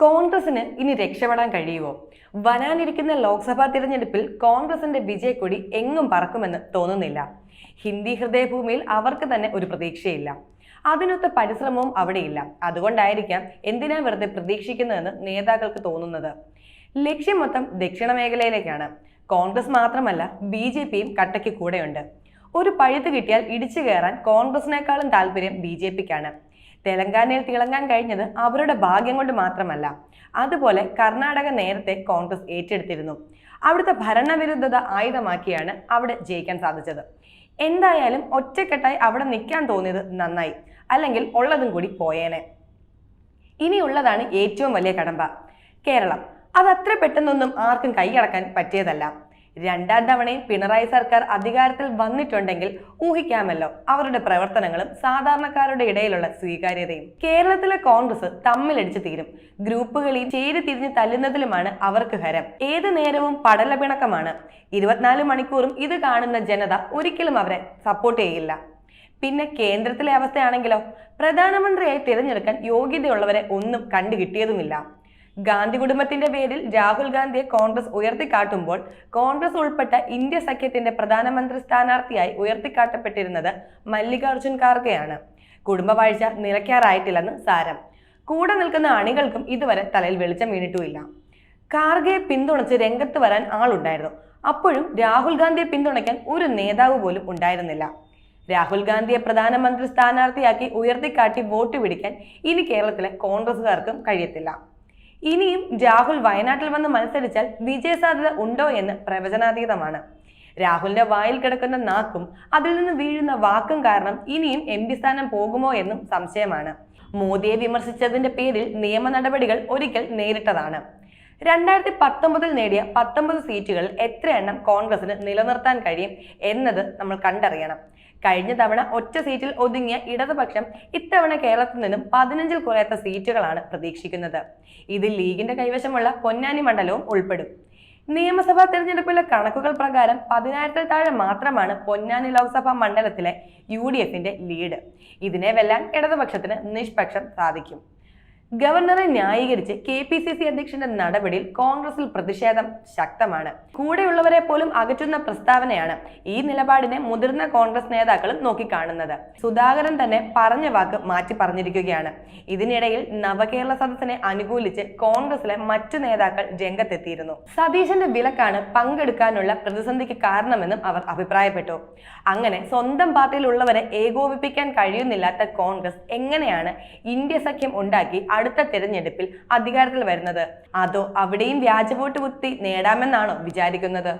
കോൺഗ്രസിന് ഇനി രക്ഷപ്പെടാൻ കഴിയുമോ? വരാനിരിക്കുന്ന ലോക്സഭാ തിരഞ്ഞെടുപ്പിൽ കോൺഗ്രസിന്റെ വിജയക്കൊടി എങ്ങും പറക്കുമെന്ന് തോന്നുന്നില്ല. ഹിന്ദി ഹൃദയഭൂമിയിൽ അവർക്ക് തന്നെ ഒരു പ്രതീക്ഷയില്ല. അതിനൊത്ത പരിശ്രമവും അവിടെയില്ല. അതുകൊണ്ടായിരിക്കാം എന്തിനാ വെറുതെ പ്രതീക്ഷിക്കുന്നതെന്ന് നേതാക്കൾക്ക് തോന്നുന്നത്. ലക്ഷ്യം മൊത്തം ദക്ഷിണ മേഖലയിലേക്കാണ്. കോൺഗ്രസ് മാത്രമല്ല ബി ജെ പിയും കട്ടയ്ക്ക് കൂടെയുണ്ട്. ഒരു പഴുത്ത് കിട്ടിയാൽ ഇടിച്ചു കയറാൻ കോൺഗ്രസിനേക്കാളും താല്പര്യം ബി ജെ പിക്കാണ്. തെലങ്കാനയിൽ തിളങ്ങാൻ കഴിഞ്ഞത് അവരുടെ ഭാഗ്യം കൊണ്ട് മാത്രമല്ല. അതുപോലെ കർണാടക നേരത്തെ കോൺഗ്രസ് ഏറ്റെടുത്തിരുന്നു. അവിടുത്തെ ഭരണവിരുദ്ധത ആയുധമാക്കിയാണ് അവിടെ ജയിക്കാൻ സാധിച്ചത്. എന്തായാലും ഒറ്റക്കെട്ടായി അവിടെ നിൽക്കാൻ തോന്നിയത് നന്നായി. അല്ലെങ്കിൽ ഉള്ളതും കൂടി പോയേനെ. ഇനിയുള്ളതാണ് ഏറ്റവും വലിയ കടമ്പ. കേരളം. അതത്ര പെട്ടെന്നൊന്നും ആർക്കും കൈയടക്കാൻ പറ്റിയതല്ല. രണ്ടാം തവണയും പിണറായി സർക്കാർ അധികാരത്തിൽ വന്നിട്ടുണ്ടെങ്കിൽ ഊഹിക്കാമല്ലോ അവരുടെ പ്രവർത്തനങ്ങളും സാധാരണക്കാരുടെ ഇടയിലുള്ള സ്വീകാര്യതയും. കേരളത്തിലെ കോൺഗ്രസ് തമ്മിലടിച്ചു തീരും. ഗ്രൂപ്പുകളിൽ ചേരി തിരിഞ്ഞ് തല്ലുന്നതിലുമാണ് അവർക്ക് ഹരം. ഏത് നേരവും പടലപിണക്കമാണ് ഇരുപത്തിനാല് മണിക്കൂറും ഇത് കാണുന്ന ജനത ഒരിക്കലും അവരെ സപ്പോർട്ട് ചെയ്യില്ല. പിന്നെ കേന്ദ്രത്തിലെ അവസ്ഥയാണെങ്കിലോ? പ്രധാനമന്ത്രിയായി തിരഞ്ഞെടുക്കാൻ യോഗ്യതയുള്ളവരെ ഒന്നും കണ്ടു കിട്ടിയതുമില്ല ഗാന്ധി കുടുംബത്തിന്റെ പേരിൽ രാഹുൽ ഗാന്ധിയെ കോൺഗ്രസ് ഉയർത്തിക്കാട്ടുമ്പോൾ കോൺഗ്രസ് ഉൾപ്പെട്ട ഇന്ത്യ സഖ്യത്തിന്റെ പ്രധാനമന്ത്രി സ്ഥാനാർത്ഥിയായി ഉയർത്തിക്കാട്ടപ്പെട്ടിരുന്നത് മല്ലികാർജുൻ ഖാർഗെയാണ്. കുടുംബവാഴ്ച നിലയ്ക്കാറായിട്ടില്ലെന്ന് സാരം. കൂടെ നിൽക്കുന്ന അണികൾക്കും ഇതുവരെ തലയിൽ വെളിച്ചം വീണിട്ടുമില്ല. ഖാർഗെയെ പിന്തുണച്ച് രംഗത്ത് വരാൻ ആളുണ്ടായിരുന്നു. അപ്പോഴും രാഹുൽ ഗാന്ധിയെ പിന്തുണയ്ക്കാൻ ഒരു നേതാവ് പോലും ഉണ്ടായിരുന്നില്ല. രാഹുൽ ഗാന്ധിയെ പ്രധാനമന്ത്രി സ്ഥാനാർത്ഥിയാക്കി ഉയർത്തിക്കാട്ടി വോട്ട് പിടിക്കാൻ ഇനി കേരളത്തിലെ കോൺഗ്രസുകാർക്കും കഴിയത്തില്ല. ഇനിയും രാഹുൽ വയനാട്ടിൽ വന്ന് മത്സരിച്ചാൽ വിജയ സാധ്യത ഉണ്ടോ എന്ന് പ്രവചനാതീതമാണ്. രാഹുലിന്റെ വായിൽ കിടക്കുന്ന നാക്കും അതിൽ നിന്ന് വീഴുന്ന വാക്കും കാരണം ഇനിയും എം പി സ്ഥാനം പോകുമോ എന്നും സംശയമാണ്. മോദിയെ വിമർശിച്ചതിന്റെ പേരിൽ നിയമ നടപടികൾ ഒരിക്കൽ നേരിട്ടതാണ്. രണ്ടായിരത്തി പത്തൊമ്പതിൽ നേടിയ പത്തൊമ്പത് സീറ്റുകളിൽ എത്ര എണ്ണം കോൺഗ്രസിന് നിലനിർത്താൻ കഴിയും എന്നത് നമ്മൾ കണ്ടറിയണം. കഴിഞ്ഞ തവണ ഒറ്റ സീറ്റിൽ ഒതുങ്ങിയ ഇടതുപക്ഷം ഇത്തവണ കേരളത്തിൽ നിന്നും പതിനഞ്ചിൽ കുറയാത്ത സീറ്റുകളാണ് പ്രതീക്ഷിക്കുന്നത്. ഇതിൽ ലീഗിന്റെ കൈവശമുള്ള പൊന്നാനി മണ്ഡലവും ഉൾപ്പെടും. നിയമസഭാ തെരഞ്ഞെടുപ്പിലെ കണക്കുകൾ പ്രകാരം പതിനായിരത്തിൽ താഴെ മാത്രമാണ് പൊന്നാനി ലോക്സഭാ മണ്ഡലത്തിലെ യു ഡി എഫിന്റെ ലീഡ്. ഇതിനെ വെല്ലാൻ ഇടതുപക്ഷത്തിന് നിഷ്പക്ഷം സാധിക്കും. ഗവർണറെ ന്യായീകരിച്ച് കെ പി സി സി അധ്യക്ഷന്റെ നടപടിയിൽ കോൺഗ്രസിൽ പ്രതിഷേധം ശക്തമാണ്. കൂടെയുള്ളവരെ പോലും അകറ്റുന്ന പ്രസ്താവനയാണ് ഈ നിലപാടിനെ മുതിർന്ന കോൺഗ്രസ് നേതാക്കളും നോക്കിക്കാണുന്നത്. സുധാകരൻ തന്നെ പറഞ്ഞ വാക്ക് മാറ്റി പറഞ്ഞിരിക്കുകയാണ്. ഇതിനിടയിൽ നവകേരള സദസ്സിനെ അനുകൂലിച്ച് കോൺഗ്രസിലെ മറ്റു നേതാക്കൾ രംഗത്തെത്തിയിരുന്നു. സതീശന്റെ വിലക്കാണ് പങ്കെടുക്കാനുള്ള പ്രതിസന്ധിക്ക് കാരണമെന്നും അവർ അഭിപ്രായപ്പെട്ടു. അങ്ങനെ സ്വന്തം പാർട്ടിയിലുള്ളവരെ ഏകോപിപ്പിക്കാൻ കഴിയുന്നില്ലാത്ത കോൺഗ്രസ് എങ്ങനെയാണ് ഇന്ത്യ സഖ്യം ഉണ്ടാക്കി അടുത്ത തെരഞ്ഞെടുപ്പിൽ അധികാരത്തിൽ വരുന്നത്. അതോ അവിടെയും വ്യാജ വോട്ട് കുത്തി നേടാമെന്നാണോ വിചാരിക്കുന്നത്?